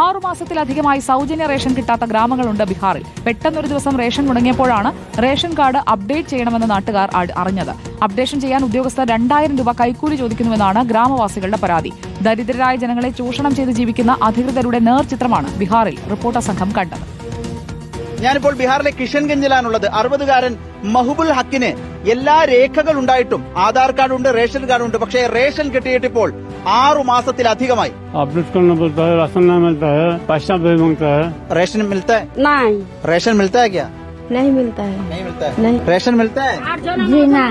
ആറുമാസത്തിലധികമായി സൗജന്യ റേഷൻ കിട്ടാത്ത ഗ്രാമങ്ങളുണ്ട് ബീഹാറിൽ. പെട്ടെന്നൊരു ദിവസം റേഷൻ മുടങ്ങിയപ്പോഴാണ് റേഷൻ കാർഡ് അപ്ഡേറ്റ് ചെയ്യണമെന്ന് നാട്ടുകാർ അറിഞ്ഞത്. അപ്ഡേഷൻ ചെയ്യാൻ ഉദ്യോഗസ്ഥർ രണ്ടായിരം രൂപ കൈക്കൂലി ചോദിക്കുന്നുവെന്നാണ് ഗ്രാമവാസികളുടെ പരാതി. ദരിദ്രരായ ജനങ്ങളെ ചൂഷണം ചെയ്ത് ജീവിക്കുന്ന അധികൃതരുടെ നേർചിത്രമാണ് ബീഹാറിൽ റിപ്പോർട്ടർ സംഘം കണ്ടത്. ഞാനിപ്പോൾ ബീഹാറിലെ കിഷൻഗഞ്ചിലാണുള്ളത്. അറുപതുകാരൻ മഹബുൽ ഹക്കിന് എല്ലാ രേഖകൾ ഉണ്ടായിട്ടും ആധാർ കാർഡ് ഉണ്ട് റേഷൻ കാർഡ് ഉണ്ട് പക്ഷേ റേഷൻ കിട്ടിയിട്ടിപ്പോൾ ആറു മാസത്തിലധികമായി अपडेट करना पड़ता है राशन नहीं मिलता है पैसा भी मांगता है റേഷൻ മിൽത്ത नहीं റേഷൻ മിൽത്ത है क्या नहीं मिलता है नहीं मिलता है नहीं റേഷൻ മിൽത്ത है जी ना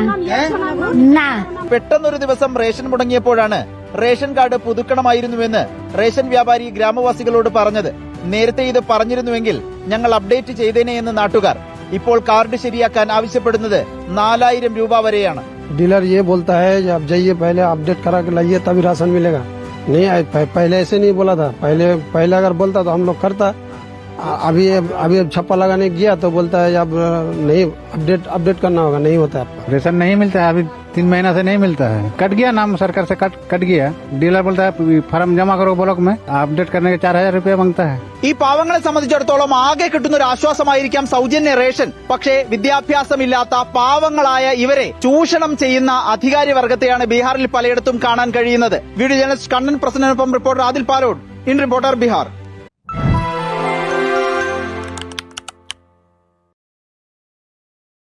ना പെട്ടെന്നൊരു ദിവസം റേഷൻ മുടങ്ങിയപ്പോഴാണ് റേഷൻ കാർഡ് പുതുക്കണമായിരുന്നുവെന്ന് റേഷൻ വ്യാപാരി ഗ്രാമവാസികളോട് പറഞ്ഞത് നേരത്തെ ഇത് പറഞ്ഞിരുന്നുവെങ്കിൽ ഞങ്ങൾ അപ്ഡേറ്റ് ചെയ്തേനെ എന്ന് നാട്ടുകാർ ഇപ്പോൾ കാർഡ് ശരിയാക്കാൻ ആവശ്യപ്പെടുന്നത് നാലായിരം രൂപ വരെയാണ് डीलर ये बोलता है आप जाइए पहले, अपडेट करा के लाइए, तभी राशन मिलेगा। नहीं पहले ऐसे नहीं बोला था। पहले पहले अगर बोलता तो हम लोग करता। अभी अभी छप्पा लगाने गया तो बोलता है अब नहीं, अपडेट अपडेट करना होगा, नहीं होता। है रेशन नहीं मिलता है, अभी तीन महीना से नहीं मिलता है कट गया नाम सरकार से कट कट गया डीलर बोलता है फॉर्म जमा करो ब्लॉक में अपडेट करने के चार हजार रूपया मांगता है ഈ പാവങ്ങളെ സംബന്ധിച്ചിടത്തോളം ആകെ കിട്ടുന്ന ഒരു ആശ്വാസമായിരിക്കാം സൗജന്യ റേഷൻ പക്ഷേ വിദ്യാഭ്യാസമില്ലാത്ത പാവങ്ങളായ ഇവരെ ചൂഷണം ചെയ്യുന്ന അധികാരി വർഗത്തെയാണ് ബീഹാറിൽ പലയിടത്തും കാണാൻ കഴിയുന്നത് video journalist Kannan പ്രസന്നനൊപ്പം reporter Adil Palode in reporter Bihar